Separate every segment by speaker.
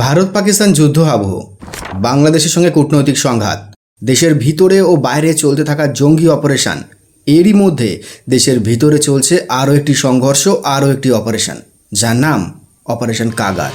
Speaker 1: ভারত পাকিস্তান যুদ্ধ আবহ বাংলাদেশের সঙ্গে কূটনৈতিক সংঘাত, দেশের ভিতরে ও বাইরে চলতে থাকা জঙ্গি অপারেশন, এরই মধ্যে দেশের ভিতরে চলছে আরও একটি সংঘর্ষ, আরও একটি অপারেশন, যার নাম অপারেশন কাগার।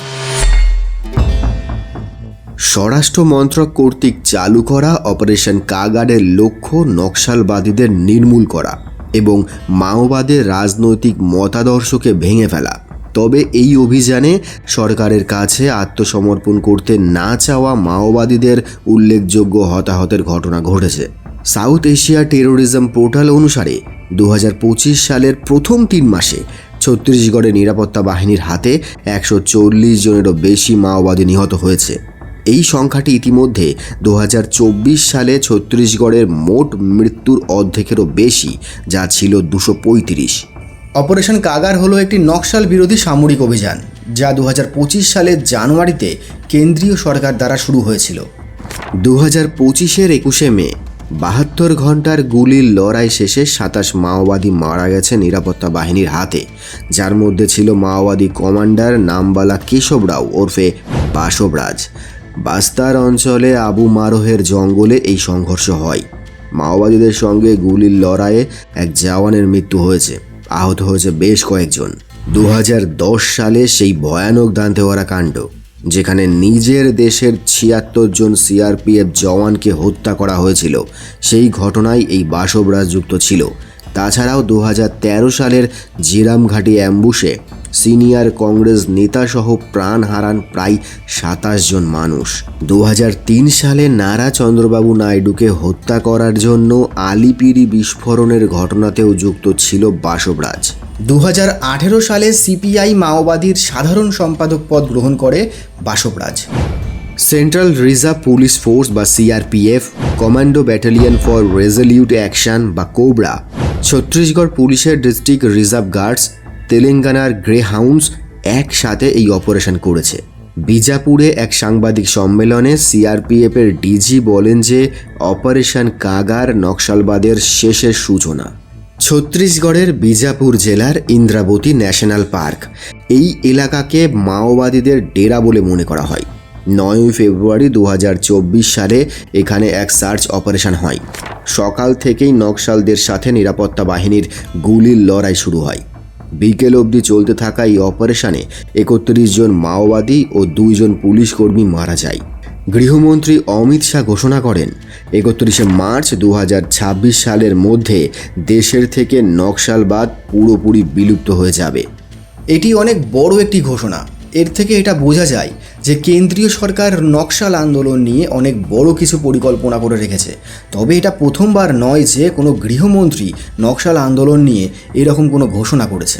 Speaker 2: স্বরাষ্ট্র মন্ত্রক কর্তৃক চালু করা অপারেশন কাগারের লক্ষ্য নকশালবাদীদের নির্মূল করা এবং মাওবাদের রাজনৈতিক মতাদর্শকে ভেঙে ফেলা। তবে এই অভিযানে সরকারের কাছে আত্মসমর্পণ করতে না চাওয়া মাওবাদীদের উল্লেখযোগ্য হতাহতের ঘটনা ঘটেছে। সাউথ এশিয়া টেরোরিজম পোর্টাল অনুসারে দু হাজার পঁচিশ সালের প্রথম তিন মাসে ছত্তিশগড়ের নিরাপত্তা বাহিনীর হাতে একশো চল্লিশ জনেরও বেশি মাওবাদী নিহত হয়েছে। এই সংখ্যাটি ইতিমধ্যে দু হাজার চব্বিশ সালে ছত্তিশগড়ের মোট মৃত্যুর অর্ধেকেরও বেশি, যা ছিল দুশো পঁয়ত্রিশ।
Speaker 1: অপারেশন কাগার হলো একটি নকশাল বিরোধী সামরিক অভিযান, যা দু হাজার পঁচিশ সালের জানুয়ারিতে কেন্দ্রীয় সরকার দ্বারা শুরু হয়েছিল।
Speaker 2: দু হাজার পঁচিশের একুশে মে, বাহাত্তর ঘণ্টার গুলির লড়াই শেষে সাতাশ মাওবাদী মারা গেছে নিরাপত্তা বাহিনীর হাতে, যার মধ্যে ছিল মাওবাদী কমান্ডার নামবালা কেশব রাও ওরফে বাসবরাজ বাস্তার অঞ্চলে আবু মারোহের জঙ্গলে এই সংঘর্ষ হয়। মাওবাদীদের সঙ্গে গুলির লড়াইয়ে এক জওয়ানের মৃত্যু হয়েছে। আহত হয়েছে বেশ কয়েকজন। দু হাজার দশ সালে সেই ভয়ানক দান্তেওয়ারা কাণ্ড, যেখানে নিজের দেশের ছিয়াত্তর জন সিআরপিএফ জওয়ানকে হত্যা করা হয়েছিল, সেই ঘটনায় এই বাসবরাজ যুক্ত ছিল। তাছাড়াও দু হাজার তেরো সালের জিরামঘাটি অ্যাম্বুশে সিনিয়র কংগ্রেস নেতাসহ প্রাণ হারান প্রায় সাতাশ জন মানুষ। দু সালে নারা চন্দ্রবাবু নাইডুকে হত্যা করার জন্য আলিপিরি বিস্ফোরণের ঘটনাতেও যুক্ত ছিল বাসবরাজ।
Speaker 1: দু সালে সিপিআই মাওবাদীর সাধারণ সম্পাদক পদ গ্রহণ করে Basavaraj.
Speaker 2: Central reserve police force বা CRPF, commando battalion for resolute action বা কোবরা। ছত্তিশগড় পুলিশের ডিস্ট্রিক্ট রিজার্ভ গার্ডস তেলেঙ্গানার গ্রে হাউন্স একসাথে এই অপারেশন করেছে। বিজাপুরে এক সাংবাদিক সম্মেলনে সিআরপিএফের ডিজি বলেন যে অপারেশন কাগার নকশালবাদের শেষের সূচনা। ছত্তিশগড়ের বিজাপুর জেলার ইন্দ্রাবতী ন্যাশনাল পার্ক। এই এলাকাকে মাওবাদীদের ডেরা বলে মনে করা হয়। নয়ই ফেব্রুয়ারি দু হাজার চব্বিশ সালে এখানে এক সার্চ অপারেশন হয়। সকাল থেকেই নকশালদের সাথে নিরাপত্তা বাহিনীর গুলির লড়াই শুরু হয়। বিকেল অবধি চলতে থাকা এই অপারেশনে একত্রিশ জন মাওবাদী ও দুইজন পুলিশ কর্মী মারা যায়। গৃহমন্ত্রী অমিত শাহ ঘোষণা করেন, একত্রিশে মার্চ দু হাজার ছাব্বিশ সালের মধ্যে দেশের থেকে নকশালবাদ পুরোপুরি বিলুপ্ত হয়ে যাবে।
Speaker 1: এটি অনেক বড় একটি ঘোষণা। এর থেকে এটা বোঝা যায় যে কেন্দ্রীয় সরকার নকশাল আন্দোলন নিয়ে অনেক বড় কিছু পরিকল্পনা করে রেখেছে। তবে এটা প্রথমবার নয় যে কোনো গৃহমন্ত্রী নকশাল আন্দোলন নিয়ে এরকম কোনো ঘোষণা করেছে।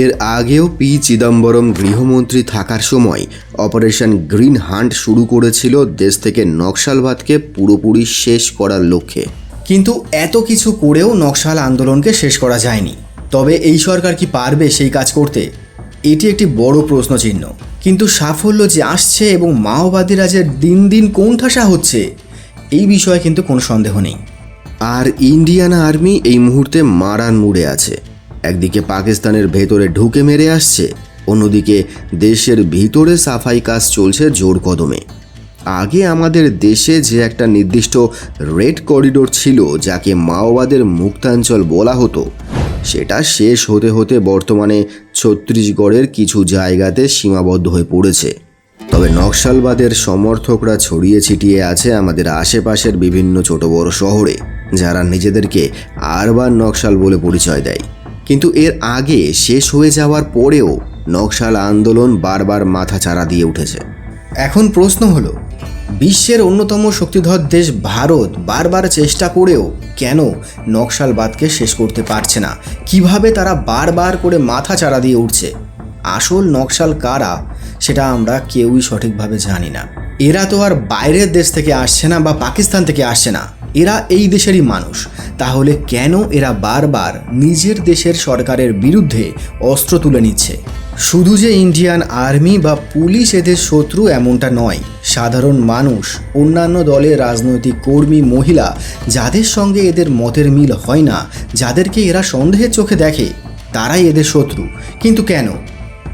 Speaker 2: এর আগেও পি চিদম্বরম গৃহমন্ত্রী থাকার সময় অপারেশন গ্রিন হান্ট শুরু করেছিল দেশ থেকে নকশালবাদকে পুরোপুরি শেষ করার লক্ষ্যে।
Speaker 1: কিন্তু এত কিছু করেও নকশাল আন্দোলনকে শেষ করা যায়নি। তবে এই সরকার কি পারবে সেই কাজ করতে? এটি একটি বড় প্রশ্নচিহ্ন। কিন্তু সাফল্য যে আসছে এবং মাওবাদীরা যে দিন দিন কোণঠাসা হচ্ছে, এই বিষয়ে কিন্তু কোনো সন্দেহ নেই।
Speaker 2: আর ইন্ডিয়ান আর্মি এই মুহূর্তে মারান মুড়ে আছে। একদিকে পাকিস্তানের ভেতরে ঢুকে মেরে আসছে, অন্যদিকে দেশের ভিতরে সাফাই কাজ চলছে জোর কদমে। আগে আমাদের দেশে যে একটা নির্দিষ্ট রেড করিডোর ছিল, যাকে মাওবাদের মুক্তাঞ্চল বলা হতো, সেটা শেষ হতে হতে বর্তমানে ছত্তিশগড়ের কিছু জায়গাতে সীমাবদ্ধ হয়ে পড়েছে। তবে নকশালবাদের সমর্থকরা ছড়িয়ে ছিটিয়ে আছে আমাদের আশেপাশের বিভিন্ন ছোট বড় শহরে, যারা নিজেদেরকে আরবান নকশাল বলে পরিচয় দেয়। কিন্তু এর আগে শেষ হয়ে যাওয়ার পরেও নকশাল আন্দোলন বারবার মাথা চারা দিয়ে উঠেছে।
Speaker 1: এখন প্রশ্ন হলো বিশ্বের অন্যতম শক্তিধর দেশ ভারত বারবার চেষ্টা করেও কেন নকশালবাদকে শেষ করতে পারছে না? কীভাবে তারা বারবার করে মাথা চাড়া দিয়ে উঠছে? আসল নকশাল কারা? সেটা আমরা কেউই সঠিকভাবে জানি না। এরা তো আর বাইরের দেশ থেকে আসছে না বা পাকিস্তান থেকে আসছে না। এরা এই দেশেরই মানুষ। তাহলে কেন এরা বারবার নিজের দেশের সরকারের বিরুদ্ধে অস্ত্র তুলে নিচ্ছে? শুধু যে ইন্ডিয়ান আর্মি বা পুলিশ এদের শত্রু এমনটা নয়, সাধারণ মানুষ, অন্যান্য দলের রাজনৈতিক কর্মী, মহিলা, যাদের সঙ্গে এদের মতের মিল হয় না, যাদেরকে এরা সন্দেহের চোখে দেখে, তারাই এদের শত্রু। কিন্তু কেন?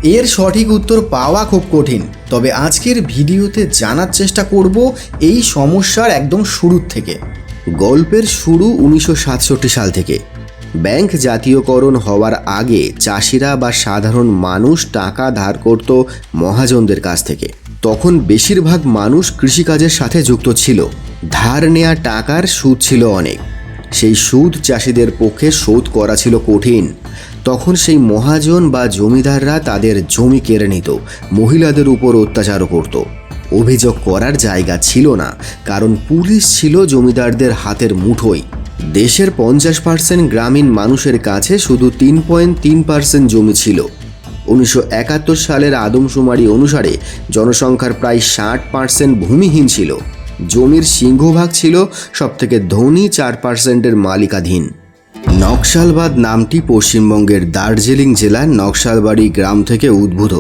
Speaker 1: এর সঠিক উত্তর পাওয়া খুব কঠিন, তবে আজকের ভিডিওতে জানার চেষ্টা করব এই সমস্যার একদম শুরুর থেকে।
Speaker 2: গল্পের শুরু উনিশশো সাতষট্টি সাল থেকে। ব্যাংক জাতীয়করণ হওয়ার আগে চাষিরা বা সাধারণ মানুষ টাকা ধার করত মহাজনদের কাছ থেকে। তখন বেশিরভাগ মানুষ কৃষিকাজের সাথে যুক্ত ছিল। ধার নেয়া টাকার সুদ ছিল অনেক। সেই সুদ চাষিদের পক্ষে শোধ করা ছিল কঠিন। তখন সেই মহাজন বা জমিদাররা তাদের জমি কেড়ে নিত, মহিলাদের উপর অত্যাচারও করত। অভিযোগ করার জায়গা ছিল না, কারণ পুলিশ ছিল জমিদারদের হাতের মুঠোয়। দেশের পঞ্চাশ পার্সেন্ট গ্রামীণ মানুষের কাছে শুধু তিন পয়েন্ট তিন পার্সেন্ট জমি ছিল। উনিশশো একাত্তর সালের আদমশুমারি অনুসারে জনসংখ্যার প্রায় ষাট পার্সেন্ট ভূমিহীন ছিল। জমির সিংহভাগ ছিল সবথেকে ধনী চার পার্সেন্টের মালিকাধীন। নকশালবাদ নামটি পশ্চিমবঙ্গের দার্জিলিং জেলার নকশালবাড়ি গ্রাম থেকে উদ্ভূত,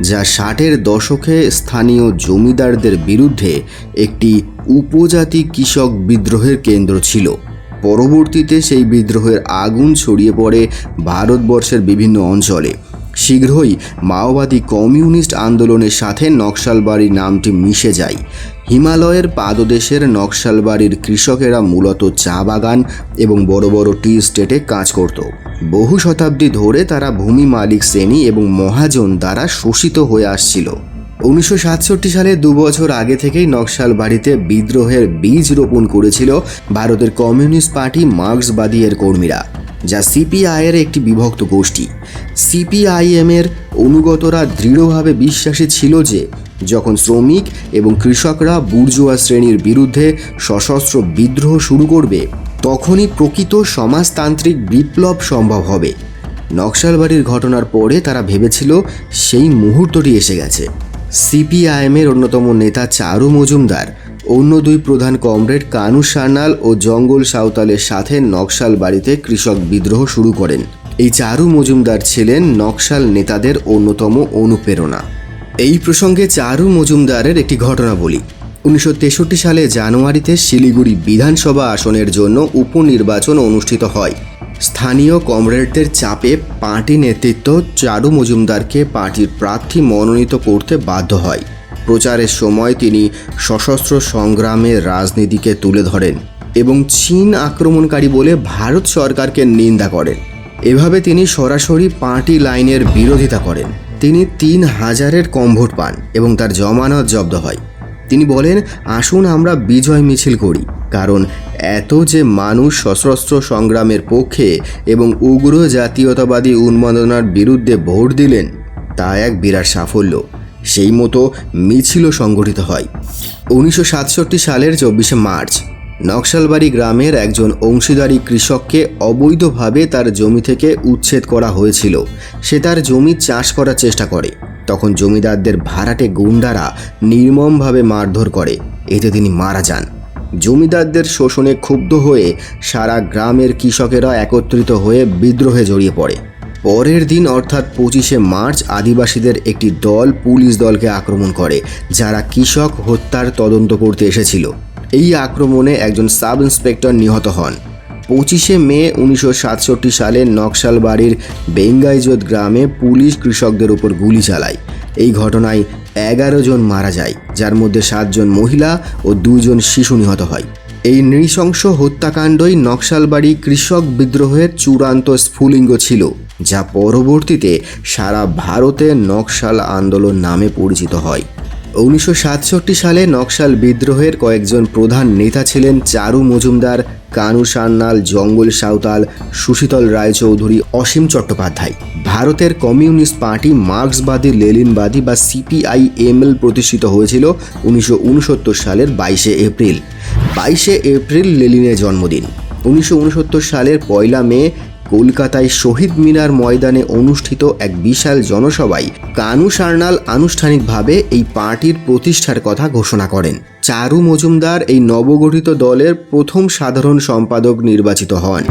Speaker 2: যা ষাটের দশকে স্থানীয় জমিদারদের বিরুদ্ধে একটি উপজাতি কৃষক বিদ্রোহের কেন্দ্র ছিল। পরবর্তীতে সেই বিদ্রোহের আগুন ছড়িয়ে পড়ে ভারতবর্ষের বিভিন্ন অঞ্চলে। শীঘ্রই মাওবাদী কমিউনিস্ট আন্দোলনের সাথে নকশালবাড়ি নামটি মিশে যায়। হিমালয়ের পাদদেশের নকশালবাড়ির কৃষকেরা মূলত চা বাগান এবং বড় বড় টি স্টেটে কাজ করত। বহু শতাব্দী ধরে তারা ভূমি মালিক শ্রেণি এবং মহাজন দ্বারা শোষিত হয়ে আসছিল। উনিশশো সাতষট্টি সালে দু বছর আগে থেকেই নকশাল বাড়িতে বিদ্রোহের বীজ রোপণ করেছিল ভারতের কমিউনিস্ট পার্টি মার্ক্সবাদী এর কর্মীরা, যা সিপিআইয়ের একটি বিভক্ত গোষ্ঠী। সিপিআইএম এর অনুগতরা দৃঢ়ভাবে বিশ্বাসী ছিল যে, যখন শ্রমিক এবং কৃষকরা বুর্জুয়া শ্রেণির বিরুদ্ধে সশস্ত্র বিদ্রোহ শুরু করবে, তখনই প্রকৃত সমাজতান্ত্রিক বিপ্লব সম্ভব হবে। নকশালবাড়ির ঘটনার পরে তারা ভেবেছিল, সেই মুহূর্তটি এসে গেছে। সিপিআইএমের অন্যতম নেতা চারু মজুমদার, অন্য দুই প্রধান কমরেড কানু সান্যাল ও জঙ্গল সাঁওতালের সাথে নকশাল বাড়িতে কৃষক বিদ্রোহ শুরু করেন। এই চারু মজুমদার ছিলেন নকশাল নেতাদের অন্যতম অনুপ্রেরণা। এই প্রসঙ্গে চারু মজুমদারের একটি ঘটনা বলি। উনিশশো তেষট্টি সালে জানুয়ারিতে শিলিগুড়ি বিধানসভা আসনের জন্য উপনির্বাচন অনুষ্ঠিত হয়। স্থানীয় কমরেডদের চাপে পার্টি নেতৃত্ব চারু মজুমদারকে পার্টির প্রার্থী মনোনীত করতে বাধ্য হয়। প্রচারের সময় তিনি সশস্ত্র সংগ্রামের রাজনীতিকে তুলে ধরেন এবং চীন আক্রমণকারী বলে ভারত সরকারকে নিন্দা করেন। এভাবে তিনি সরাসরি পার্টি লাইনের বিরোধিতা করেন। তিনি তিন হাজারের কম ভোট পান এবং তার জমানত জব্দ হয়। তিনি বলেন, আসুন, আমরা বিজয় মিছিল করি। কারণ এত যে মানুষ সশস্ত্র সংগ্রামের পক্ষে এবং উগ্র জাতীয়তাবাদী উন্মাদনার বিরুদ্ধে ভোট দিলেন, তা এক বিরাট সাফল্য। সেই মতো মিছিলও সংগঠিত হয়। উনিশশো সাতষট্টি সালের চব্বিশে মার্চ, নকশালবাড়ি গ্রামের একজন অংশীদারি কৃষককে অবৈধভাবে তার জমি থেকে উচ্ছেদ করা হয়েছিল। সে তার জমি চাষ করার চেষ্টা করে। তখন জমিদারদের ভাড়াটে গুন্ডারা নির্মমভাবে মারধর করে। এতে তিনি মারা যান। জমিদারদের শোষণে ক্ষুব্ধ হয়ে সারা গ্রামের কৃষকেরা একত্রিত হয়ে বিদ্রোহে জড়িয়ে পড়ে। পরের দিন অর্থাৎ পঁচিশে মার্চ আদিবাসীদের একটি দল পুলিশ দলকে আক্রমণ করে, যারা কৃষক হত্যার তদন্ত করতে এসেছিল। এই আক্রমণে একজন সাব ইন্সপেক্টর নিহত হন। পঁচিশে মে উনিশশো সাতষট্টি সালে নকশালবাড়ির বেঙ্গাইজোত গ্রামে পুলিশ কৃষকদের উপর গুলি চালায়। এই ঘটনায় এগারো জন মারা যায়, যার মধ্যে সাতজন মহিলা ও দুজন শিশু নিহত হয়। এই নৃশংস হত্যাকাণ্ডই নকশালবাড়ি কৃষক বিদ্রোহের চূড়ান্ত স্ফুলিঙ্গ ছিল, যা পরবর্তীতে সারা ভারতে নকশাল আন্দোলন নামে পরিচিত হয়। উনিশশো সাতষট্টি সালে নকশাল বিদ্রোহের কয়েকজন প্রধান নেতা ছিলেন চারু মজুমদার, কানু সান্যাল জঙ্গল সাঁওতাল, সুশীতল রায়চৌধুরী, অসীম চট্টোপাধ্যায়। ভারতের কমিউনিস্ট পার্টি মার্ক্সবাদী লেলিনবাদী বা সিপিআইএমএল প্রতিষ্ঠিত হয়েছিল উনিশশো উনসত্তর সালের বাইশে এপ্রিল। বাইশে এপ্রিল লেলিনের জন্মদিন। উনিশশো উনসত্তর সালের পয়লা মে কলকাতায় শহীদ মিনার ময়দানে অনুষ্ঠিত এক বিশাল জনসভায় কানু সার্নাল আনুষ্ঠানিকভাবে এই পার্টির প্রতিষ্ঠার কথা ঘোষণা করেন। চারু মজুমদার এই নবগঠিত দলের প্রথম সাধারণ সম্পাদক নির্বাচিত হন।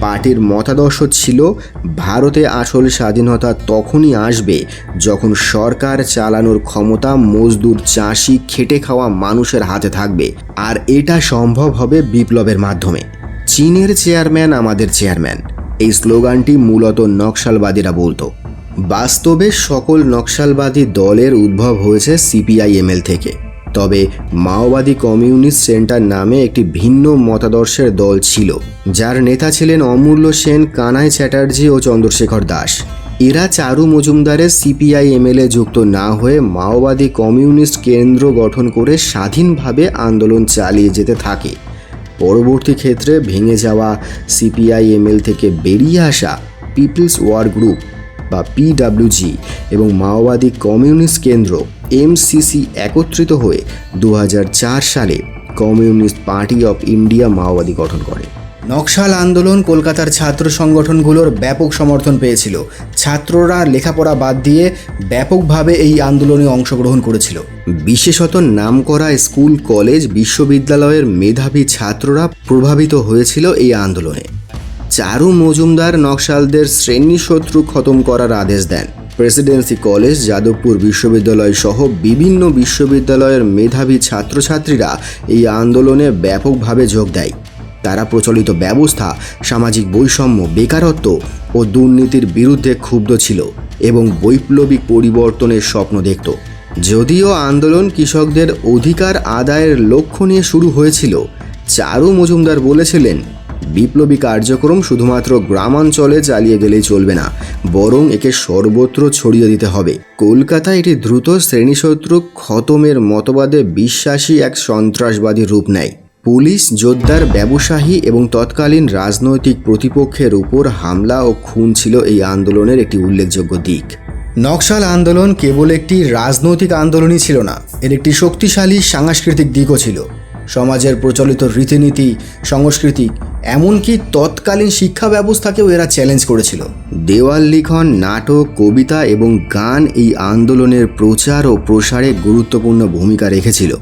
Speaker 2: পার্টির মতাদর্শ ছিল, ভারতে আসল স্বাধীনতা তখনই আসবে যখন সরকার চালানোর ক্ষমতা মজদুর চাষি খেটে খাওয়া মানুষের হাতে থাকবে। আর এটা সম্ভব হবে বিপ্লবের মাধ্যমে। চীনের চেয়ারম্যান আমাদের চেয়ারম্যান। এই স্লোগানটি মূলত নকশালবাদীরা বলতো। বাস্তবে সকল নকশালবাদী দলের উদ্ভব হয়েছে সিপিআইএমএল থেকে। তবে মাওবাদী কমিউনিস্ট সেন্টার নামে একটি ভিন্ন মতাদর্শের দল ছিল, যার নেতা ছিলেন অমূল্য সেন, কানাই চ্যাটার্জি ও চন্দ্রশেখর দাস। এরা চারু মজুমদারের সিপিআই সিপিআইএমএলে যুক্ত না হয়ে মাওবাদী কমিউনিস্ট কেন্দ্র গঠন করে স্বাধীনভাবে আন্দোলন চালিয়ে যেতে থাকে। পরবর্তী ক্ষেত্রে ভেঙে যাওয়া সিপিআইএমএল থেকে বেরিয়ে আসা পিপলস ওয়ার গ্রুপ বা পিডাব্লিউজি এবং মাওবাদী কমিউনিস্ট কেন্দ্র এমসিসি একত্রিত হয়ে দু হাজার চার সালে কমিউনিস্ট পার্টি অফ ইন্ডিয়া মাওবাদী গঠন করে।
Speaker 1: নকশাল আন্দোলন কলকাতার ছাত্র সংগঠনগুলোর ব্যাপক সমর্থন পেয়েছিল। ছাত্ররা লেখাপড়া বাদ দিয়ে ব্যাপকভাবে এই আন্দোলনে অংশগ্রহণ করেছিল।
Speaker 2: বিশেষত নামকরা স্কুল, কলেজ, বিশ্ববিদ্যালয়ের মেধাবী ছাত্ররা প্রভাবিত হয়েছিল এই আন্দোলনে। চারু মজুমদার নকশালদের শ্রেণি শত্রু খতম করার আদেশ দেন। প্রেসিডেন্সি কলেজ, যাদবপুর বিশ্ববিদ্যালয় সহ বিভিন্ন বিশ্ববিদ্যালয়ের মেধাবী ছাত্রছাত্রীরা এই আন্দোলনে ব্যাপকভাবে যোগ দেয়। তারা প্রচলিত ব্যবস্থা, সামাজিক বৈষম্য, বেকারত্ব ও দুর্নীতির বিরুদ্ধে ক্ষুব্ধ ছিল এবং বৈপ্লবিক পরিবর্তনের স্বপ্ন দেখত। যদিও আন্দোলন কৃষকদের অধিকার আদায়ের লক্ষ্য নিয়ে শুরু হয়েছিল, চারু মজুমদার বলেছিলেন, বিপ্লবী কার্যক্রম শুধুমাত্র গ্রামাঞ্চলে চালিয়ে গেলেই চলবে না, বরং একে সর্বত্র ছড়িয়ে দিতে হবে। কলকাতায় এটি দ্রুত শ্রেণীশত্রু খতমের মতবাদে বিশ্বাসী এক সন্ত্রাসবাদী রূপ নেয়। পুলিশ যোদ্ধার ব্যবসায়ী এবং তৎকালীন রাজনৈতিক প্রতিপক্ষের উপর হামলা ও খুন ছিল এই আন্দোলনের একটি উল্লেখযোগ্য দিক।
Speaker 1: নকশাল আন্দোলন কেবল একটি রাজনৈতিক আন্দোলনই ছিল না, এর একটি শক্তিশালী সাংস্কৃতিক দিকও ছিল। সমাজের প্রচলিত রীতিনীতি সাংস্কৃতিক এমনকি তৎকালীন শিক্ষা ব্যবস্থাকেও এরা চ্যালেঞ্জ করেছিল।
Speaker 2: দেওয়াল লিখন, নাটক, কবিতা এবং গান এই আন্দোলনের প্রচার ও প্রসারে গুরুত্বপূর্ণ ভূমিকা রেখেছিল।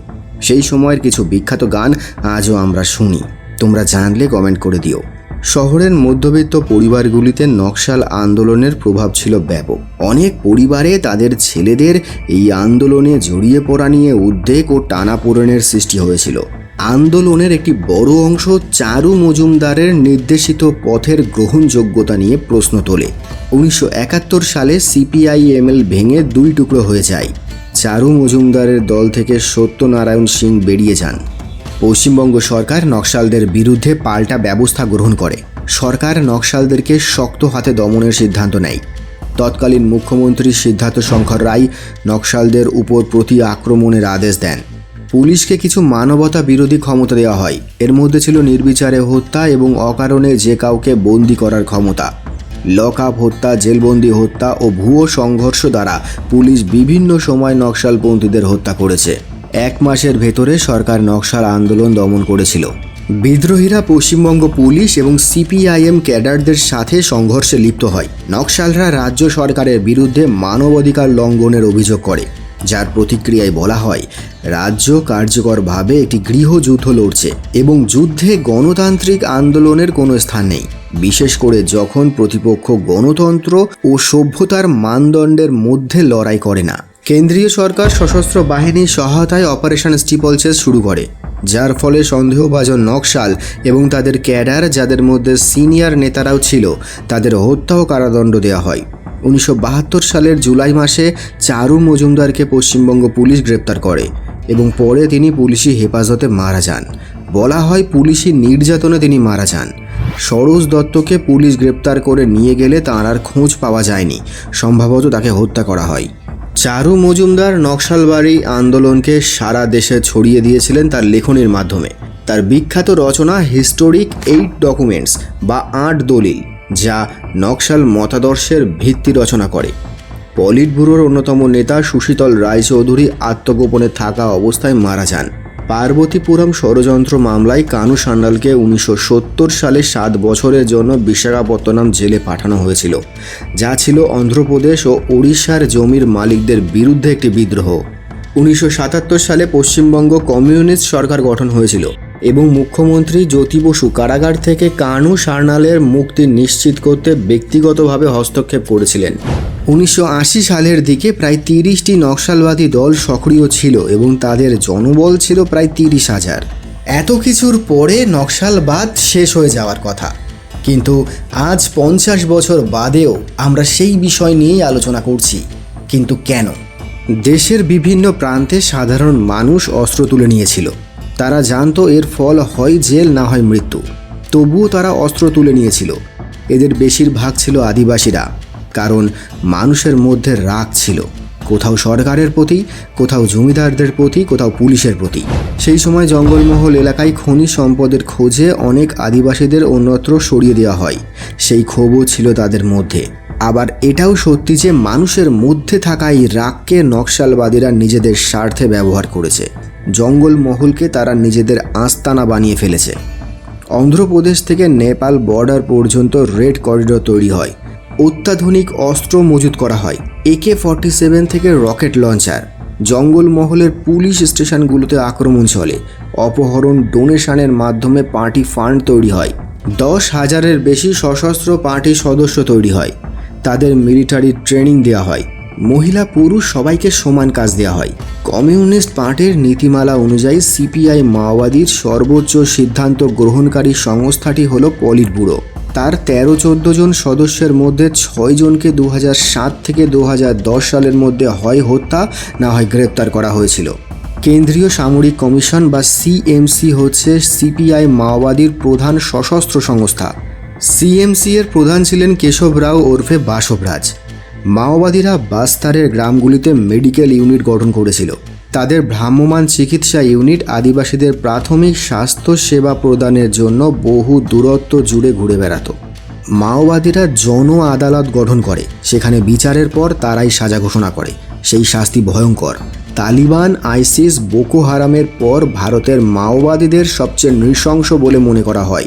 Speaker 2: সেই সময়ের কিছু বিখ্যাত গান আজও আমরা শুনি। তোমরা জানলে কমেন্ট করে দিও। শহরের মধ্যবিত্ত পরিবারগুলিতে নকশাল আন্দোলনের প্রভাব ছিল ব্যাপক। অনেক পরিবারে তাদের ছেলেদের এই আন্দোলনে জড়িয়ে পড়া নিয়ে উদ্বেগ ও টানাপোড়েনের সৃষ্টি হয়েছিল। আন্দোলনের একটি বড় অংশ চারু মজুমদারের নির্দেশিত পথের গ্রহণযোগ্যতা নিয়ে প্রশ্ন তোলে। উনিশশো একাত্তর সালে সিপিআইএমএল ভেঙে দুই টুকরো হয়ে যায়। চারু মজুমদারের দল থেকে সত্যনারায়ণ সিং বেরিয়ে যান। পশ্চিমবঙ্গ সরকার নকশালদের বিরুদ্ধে পাল্টা ব্যবস্থা গ্রহণ করে। সরকার নকশালদেরকে শক্ত হাতে দমনের সিদ্ধান্ত নেয়। তৎকালীন মুখ্যমন্ত্রী সিদ্ধার্থ শঙ্কর রায় নকশালদের উপর প্রতি আক্রমণের আদেশ দেন। পুলিশকে কিছু মানবতা বিরোধী ক্ষমতা দেওয়া হয়। এর মধ্যে ছিল নির্বিচারে হত্যা এবং অকারণে যে কাউকে বন্দি করার ক্ষমতা। লক আপ হত্যা, জেলবন্দি হত্যা ও ভুয়ো সংঘর্ষ দ্বারা পুলিশ বিভিন্ন সময় নকশালপন্থীদের হত্যা করেছে। এক মাসের ভেতরে সরকার নকশাল আন্দোলন দমন করেছিল। বিদ্রোহীরা পশ্চিমবঙ্গ পুলিশ এবং সিপিআইএম ক্যাডারদের সাথে সংঘর্ষে লিপ্ত হয়। নকশালরা রাজ্য সরকারের বিরুদ্ধে মানবাধিকার লঙ্ঘনের অভিযোগ করে। যার প্রতিক্রিয়ায় বলা হয়, রাজ্য কার্যকরভাবে একটি গৃহযুদ্ধ লড়ছে এবং যুদ্ধে গণতান্ত্রিক আন্দোলনের কোনো স্থান নেই। বিশেষ করে যখন প্রতিপক্ষ গণতন্ত্র ও সভ্যতার মানদণ্ডের মধ্যে লড়াই করে না। কেন্দ্রীয় সরকার সশস্ত্র বাহিনীর সহায়তায় অপারেশন স্টিপলচেস শুরু করে, যার ফলে সন্দেহভাজন নকশাল এবং তাদের ক্যাডার, যাদের মধ্যে সিনিয়র নেতারাও ছিল, তাদের হত্যা ও কারাদণ্ড দেওয়া হয়। উনিশশো বাহাত্তর সালের জুলাই মাসে চারু মজুমদারকে পশ্চিমবঙ্গ পুলিশ গ্রেপ্তার করে এবং পরে তিনি পুলিশি হেফাজতে মারা যান। বলা হয় পুলিশি নির্যাতনে তিনি মারা যান। সরোজ দত্তকে পুলিশ গ্রেপ্তার করে নিয়ে গেলে তাঁর আর খোঁজ পাওয়া যায়নি। সম্ভবত তাকে হত্যা করা হয়। চারু মজুমদার নকশালবাড়ি আন্দোলনকে সারা দেশে ছড়িয়ে দিয়েছিলেন তার লেখনীর মাধ্যমে। তার বিখ্যাত রচনা হিস্টোরিক এইট ডকুমেন্টস বা আট দলিল। যা নকশাল মতাদর্শের ভিত্তি রচনা করে। পলিট ব্যুরোর অন্যতম নেতা সুশীতল রায়চৌধুরী আত্মগোপনে থাকা অবস্থায় মারা যান। পার্বতীপুরম ষড়যন্ত্র মামলায় কানু সান্যালকে উনিশশো সত্তর সালে সাত বছরের জন্য বিশাখাপত্তনম জেলে পাঠানো হয়েছিল। যা ছিল অন্ধ্রপ্রদেশ ও উড়িষ্যার জমির মালিকদের বিরুদ্ধে একটি বিদ্রোহ। উনিশশো সাতাত্তর সালে পশ্চিমবঙ্গ কমিউনিস্ট সরকার গঠন হয়েছিল। এবং মুখ্যমন্ত্রী জ্যোতি বসু কারাগার থেকে কানু সার্নালের মুক্তি নিশ্চিত করতে ব্যক্তিগতভাবে হস্তক্ষেপ করেছিলেন। উনিশশো আশি সালের দিকে প্রায় তিরিশটি নকশালবাদী দল সক্রিয় ছিল এবং তাদের জনবল ছিল প্রায় তিরিশ হাজার। এত কিছুর পরে নকশালবাদ শেষ হয়ে যাওয়ার কথা।
Speaker 1: কিন্তু আজ পঞ্চাশ বছর বাদেও আমরা সেই বিষয় নিয়েই আলোচনা করছি। কিন্তু কেন?
Speaker 2: দেশের বিভিন্ন প্রান্তে সাধারণ মানুষ অস্ত্র তুলে নিয়েছিল। তারা জানতো এর ফল হয় জেল, না হয় মৃত্যু। তবুও তারা অস্ত্র তুলে নিয়েছিল। এদের বেশিরভাগ ছিল আদিবাসীরা, কারণ মানুষের মধ্যে রাগ ছিল। কোথাও সরকারের প্রতি, কোথাও জমিদারদের প্রতি, কোথাও পুলিশের প্রতি। সেই সময় জঙ্গলমহল এলাকায় খনি সম্পদের খোঁজে অনেক আদিবাসীদের অন্যত্র সরিয়ে দেওয়া হয়। সেই ক্ষোভও ছিল তাদের মধ্যে। আবার এটাও সত্যি যে মানুষের মধ্যে থাকা এই রাগকে নকশালবাদীরা নিজেদের স্বার্থে ব্যবহার করেছে। জঙ্গলমহলকে তারা নিজেদের আস্তানা বানিয়ে ফেলেছে। অন্ধ্রপ্রদেশ থেকে নেপাল বর্ডার পর্যন্ত রেড করিডোর তৈরি হয়। অত্যাধুনিক অস্ত্র মজুত করা হয়। একে ফর্টি সেভেন থেকে রকেট লঞ্চার। জঙ্গলমহলের পুলিশ স্টেশনগুলোতে আক্রমণ চলে। অপহরণ ডোনেশনের মাধ্যমে পার্টি ফান্ড তৈরি হয়। দশ হাজারের বেশি সশস্ত্র পার্টি সদস্য তৈরি হয়। তাদের মিলিটারি ট্রেনিং দেওয়া হয়। মহিলা পুরুষ সবাইকে সমান কাজ দেওয়া হয়। কমিউনিস্ট পার্টির নীতিমালা অনুযায়ী সিপিআই মাওবাদীর সর্বোচ্চ সিদ্ধান্ত গ্রহণকারী সংস্থাটি হল পলিট ব্যুরো তার তেরো চোদ্দ জন সদস্যের মধ্যে ছয় জনকে দু সাত থেকে দু হাজার দশ সালের মধ্যে হয় হত্যা, না হয় গ্রেপ্তার করা হয়েছিল। কেন্দ্রীয় সামরিক কমিশন বা সিএমসি হচ্ছে সিপিআই মাওবাদীর প্রধান সশস্ত্র সংস্থা। সিএমসি এর প্রধান ছিলেন কেশব রাও ওরফে বাসবরাজ। মাওবাদীরা বাস্তারের গ্রামগুলিতে মেডিকেল ইউনিট গঠন করেছিল। তাদের ভ্রাম্যমান চিকিৎসা ইউনিট আদিবাসীদের প্রাথমিক স্বাস্থ্য সেবা প্রদানের জন্য বহু দূরত্ব জুড়ে ঘুরে বেড়াতো। মাওবাদীরা জন আদালত গঠন করে। সেখানে বিচারের পর তারাই সাজা ঘোষণা করে। সেই শাস্তি ভয়ঙ্কর। তালিবান, আইসিস, বোকো হারামের পর ভারতের মাওবাদীদের সবচেয়ে নৃশংস বলে মনে করা হয়।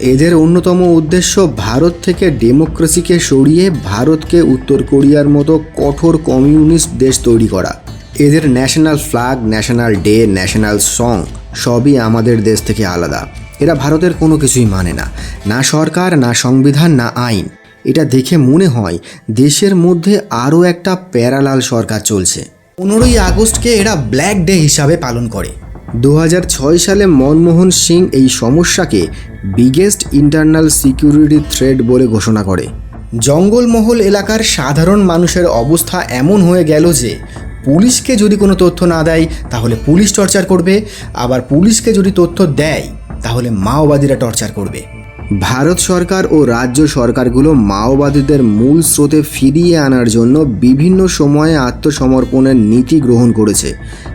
Speaker 2: এদের অন্যতম উদ্দেশ্য ভারত থেকে ডেমোক্রেসিকে সরিয়ে ভারতকে উত্তর কোরিয়ার মতো কঠোর কমিউনিস্ট দেশ তৈরি করা। এদের national flag, national day, national song সবই আমাদের দেশ থেকে আলাদা। এরা ভারতের কোনো কিছুই মানে না। না সরকার, না সংবিধান, না আইন। এটা দেখে মনে হয় দেশের মধ্যে আরও একটা প্যারালাল সরকার চলছে।
Speaker 1: পনেরোই আগস্টকে এরা ব্ল্যাক ডে হিসাবে পালন করে।
Speaker 2: দু হাজার ছয় সালে মনমোহন সিং এই সমস্যাকে বিগেস্ট ইন্টারনাল সিকিউরিটি থ্রেড বলে ঘোষণা করে।
Speaker 1: জঙ্গলমহল এলাকার সাধারণ মানুষের অবস্থা এমন হয়ে গেল যে পুলিশকে যদি কোনো তথ্য না দেয়, তাহলে পুলিশ টর্চার করবে, আবার পুলিশকে যদি তথ্য দেয়, তাহলে মাওবাদীরা টর্চার করবে।
Speaker 2: ভারত সরকার ও রাজ্য সরকারগুলো মাওবাদীদের মূল স্রোতে ফিরিয়ে আনার জন্য বিভিন্ন সময়ে আত্মসমর্পণের নীতি গ্রহণ করেছে।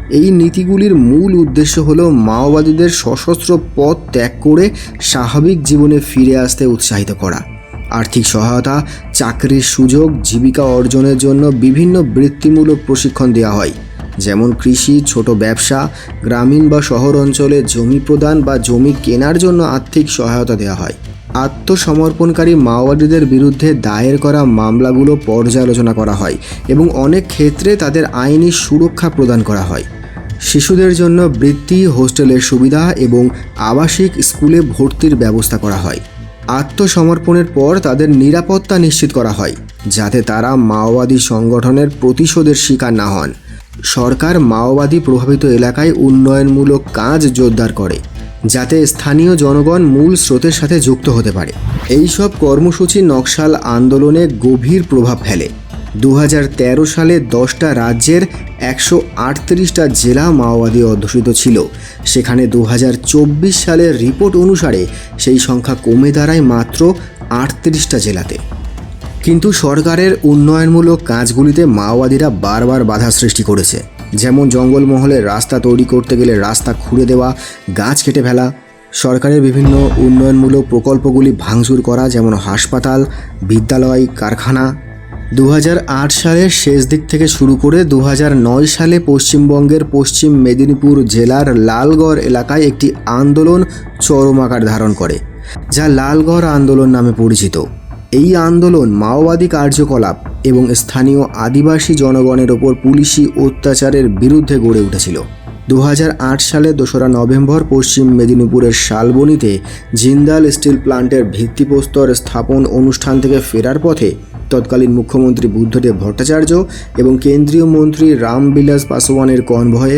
Speaker 2: এই নীতিগুলির মূল উদ্দেশ্য হল মাওবাদীদের সশস্ত্র পথ ত্যাগ করে স্বাভাবিক জীবনে ফিরে আসতে উৎসাহিত করা। আর্থিক সহায়তা, চাকরির সুযোগ, জীবিকা অর্জনের জন্য বিভিন্ন বৃত্তিমূলক প্রশিক্ষণ দেওয়া হয়। যেমন কৃষি, ছোট ব্যবসা, গ্রামীণ বা শহর অঞ্চলে জমি প্রদান বা জমি কেনার জন্য আর্থিক সহায়তা দেওয়া হয়। আত্মসমর্পণকারী মাওবাদীদের বিরুদ্ধে দায়ের করা মামলাগুলো পর্যালোচনা করা হয় এবং অনেক ক্ষেত্রে তাদের আইনি সুরক্ষা প্রদান করা হয়। শিশুদের জন্য বৃত্তি, হোস্টেলের সুবিধা এবং আবাসিক স্কুলে ভর্তির ব্যবস্থা করা হয়। আত্মসমর্পণের পর তাদের নিরাপত্তা নিশ্চিত করা হয়, যাতে তারা মাওবাদী সংগঠনের প্রতিশোধের শিকার না হন। সরকার মাওবাদী প্রভাবিত এলাকায় উন্নয়নমূলক কাজ জোরদার করে, যাতে স্থানীয় জনগণ মূল স্রোতের সাথে যুক্ত হতে পারে। এই সব কর্মসূচি নকশাল আন্দোলনে গভীর প্রভাব ফেলে। দু হাজার তেরো সালে দশটা রাজ্যের একশো আটত্রিশটা জেলা মাওবাদী অধ্যুষিত ছিল। সেখানে দু হাজার চব্বিশ সালের রিপোর্ট অনুসারে সেই সংখ্যা কমে দাঁড়ায় মাত্র আটত্রিশটা জেলাতে। কিন্তু সরকারের উন্নয়নমূলক কাজগুলিতে মাওবাদীরা বারবার বাধা সৃষ্টি করেছে। যেমন জঙ্গলমহলে রাস্তা তৈরি করতে গেলে রাস্তা খুঁড়ে দেওয়া, গাছ কেটে ফেলা, সরকারের বিভিন্ন উন্নয়নমূলক প্রকল্পগুলি ভাঙচুর করা, যেমন হাসপাতাল, বিদ্যালয়, কারখানা। দু হাজার আট সালের শেষ দিক থেকে শুরু করে দু হাজার নয় সালে পশ্চিমবঙ্গের পশ্চিম মেদিনীপুর জেলার লালগড় এলাকায় একটি আন্দোলন চরম আকার ধারণ করে, যা লালগড় আন্দোলন নামে পরিচিত। এই আন্দোলন মাওবাদী কার্যকলাপ এবং স্থানীয় আদিবাসী জনগণের ওপর পুলিশি অত্যাচারের বিরুদ্ধে গড়ে উঠেছিল। দু হাজার আট সালে দোসরা নভেম্বর পশ্চিম মেদিনীপুরের শালবনিতে জিন্দাল স্টিল প্লান্টের ভিত্তিপ্রস্তর স্থাপন অনুষ্ঠান থেকে ফেরার পথে তৎকালীন মুখ্যমন্ত্রী বুদ্ধদেব ভট্টাচার্য এবং কেন্দ্রীয় মন্ত্রী রামবিলাস পাসওয়ানের কনভয়ে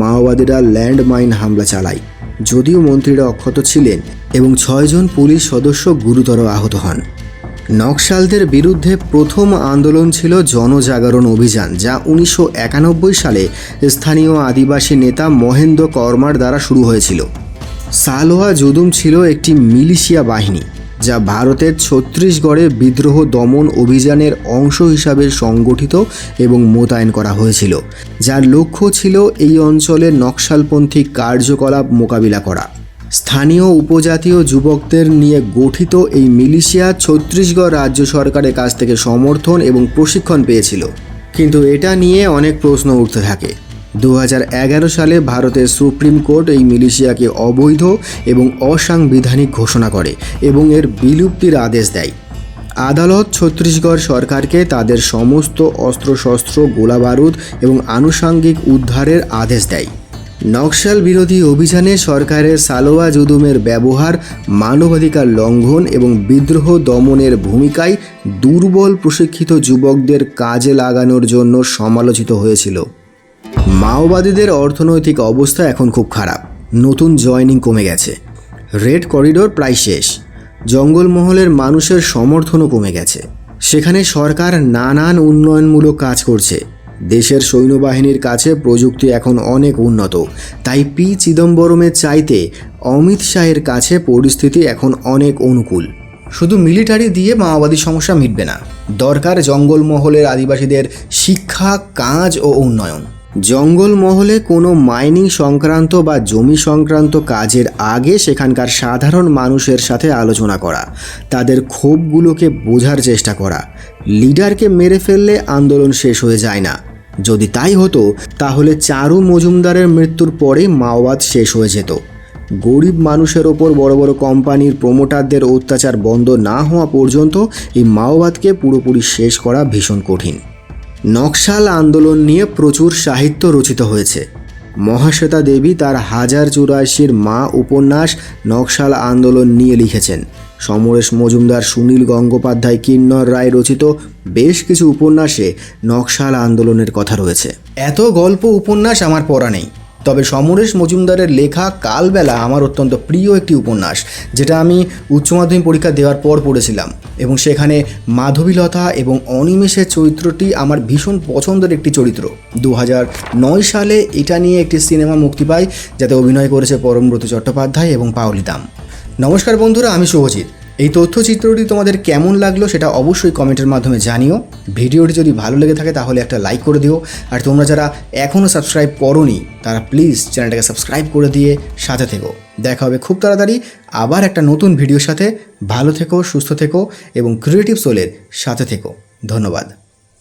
Speaker 2: মাওবাদীরা ল্যান্ডমাইন হামলা চালায়। যদিও মন্ত্রীরা অক্ষত ছিলেন এবং ছয়জন পুলিশ সদস্য গুরুতর আহত হন। নকশালদের বিরুদ্ধে প্রথম আন্দোলন ছিল জনজাগরণ অভিযান, যা উনিশশো একানব্বই সালে স্থানীয় আদিবাসী নেতা মহেন্দ্র কর্মার দ্বারা শুরু হয়েছিল। সালোয়া জুদুম ছিল একটি মিলিশিয়া বাহিনী, যা ভারতের ছত্তিশগড়ে বিদ্রোহ দমন অভিযানের অংশ হিসাবে সংগঠিত এবং মোতায়েন করা হয়েছিল। যার লক্ষ্য ছিল এই অঞ্চলের নকশালপন্থী কার্যকলাপ মোকাবিলা করা। স্থানীয় উপজাতীয় যুবকদের নিয়ে গঠিত এই মিলিশিয়া ছত্তিশগড় রাজ্য সরকারের কাছ থেকে সমর্থন এবং প্রশিক্ষণ পেয়েছিল। কিন্তু এটা নিয়ে অনেক প্রশ্ন উঠতে থাকে। দু হাজার এগারো সালে ভারতের সুপ্রিম কোর্ট এই মিলিশিয়াকে অবৈধ এবং অসাংবিধানিক ঘোষণা করে এবং এর বিলুপ্তির আদেশ দেয়। আদালত ছত্তিশগড় সরকারকে তাদের সমস্ত অস্ত্রশস্ত্র, গোলাবারুদ এবং আনুষাঙ্গিক উদ্ধারের আদেশ দেয়। নকশাল বিরোধী অভিযানে সরকারের সালোয়া জুদুমের ব্যবহার, মানবাধিকার লঙ্ঘন এবং বিদ্রোহ দমনের ভূমিকায় দুর্বল প্রশিক্ষিত যুবকদের কাজে লাগানোর জন্য সমালোচিত হয়েছিল। মাওবাদীদের অর্থনৈতিক অবস্থা এখন খুব খারাপ। নতুন জয়নিং কমে গেছে। রেড করিডোর প্রায় শেষ। জঙ্গলমহলের মানুষের সমর্থনও কমে গেছে। সেখানে সরকার নানান উন্নয়নমূলক কাজ করছে। দেশের সৈন্যবাহিনীর কাছে প্রযুক্তি এখন অনেক উন্নত। তাই পি. চিদম্বরমের চাইতে অমিত শাহের কাছে পরিস্থিতি এখন অনেক অনুকূল।
Speaker 1: শুধু মিলিটারি দিয়ে মাওবাদী সমস্যা মিটবে না, দরকার জঙ্গলমহলের আদিবাসীদের শিক্ষা, কাজ ও উন্নয়ন।
Speaker 2: জঙ্গলমহলে কোনো মাইনিং সংক্রান্ত বা জমি সংক্রান্ত কাজের আগে সেখানকার সাধারণ মানুষের সাথে আলোচনা করা, তাদের ক্ষোভগুলোকে বোঝার চেষ্টা করা লিডারকে মেরে ফেললে আন্দোলন শেষ হয়ে যায় না। যদি তাই হতো, তাহলে চারু মজুমদারের মৃত্যুর পরেই মাওবাদ শেষ হয়ে যেত। গরিব মানুষের ওপর বড় বড় কোম্পানির প্রমোটারদের অত্যাচার বন্ধ না হওয়া পর্যন্ত এই মাওবাদকে পুরোপুরি শেষ করা ভীষণ কঠিন। নকশাল আন্দোলন নিয়ে প্রচুর সাহিত্য রচিত হয়েছে। মহাশ্বেতা দেবী তার হাজার চুরাশির মা উপন্যাস নকশাল আন্দোলন নিয়ে লিখেছেন। সমরেশ মজুমদার, সুনীল গঙ্গোপাধ্যায়, কিন্নর রায় রচিত বেশ কিছু উপন্যাসে নকশাল আন্দোলনের কথা রয়েছে।
Speaker 1: এত গল্প উপন্যাস আমার পড়া নেই। তবে সমরেশ মজুমদারের লেখা কালবেলা আমার অত্যন্ত প্রিয় একটি উপন্যাস, যেটা আমি উচ্চ মাধ্যমিক পরীক্ষা দেওয়ার পর পড়েছিলাম। এবং সেখানে মাধবীলতা এবং অনিমেষের চরিত্রটি আমার ভীষণ পছন্দের একটি চরিত্র। দু নয় সালে এটা নিয়ে একটি সিনেমা মুক্তি পায়, যাতে অভিনয় করেছে পরমব্রত চট্টোপাধ্যায় এবং পাওলি দাম। নমস্কার বন্ধুরা, আমি শুভজিৎ। এই তথ্যচিত্রটি তোমাদের কেমন লাগল সেটা অবশ্যই কমেন্টের মাধ্যমে জানিও। ভিডিওটি যদি ভালো লেগে থাকে তাহলে একটা লাইক করে দিও। আর তোমরা যারা এখনও সাবস্ক্রাইব করোনি, তারা প্লিজ চ্যানেলটাকে সাবস্ক্রাইব করে দিয়ে সাথে থেকো। দেখা হবে খুব তাড়াতাড়ি আবার একটা নতুন ভিডিওর সাথে। ভালো থেকো, সুস্থ থেকো এবং ক্রিয়েটিভ সোলের সাথে থেকো। ধন্যবাদ।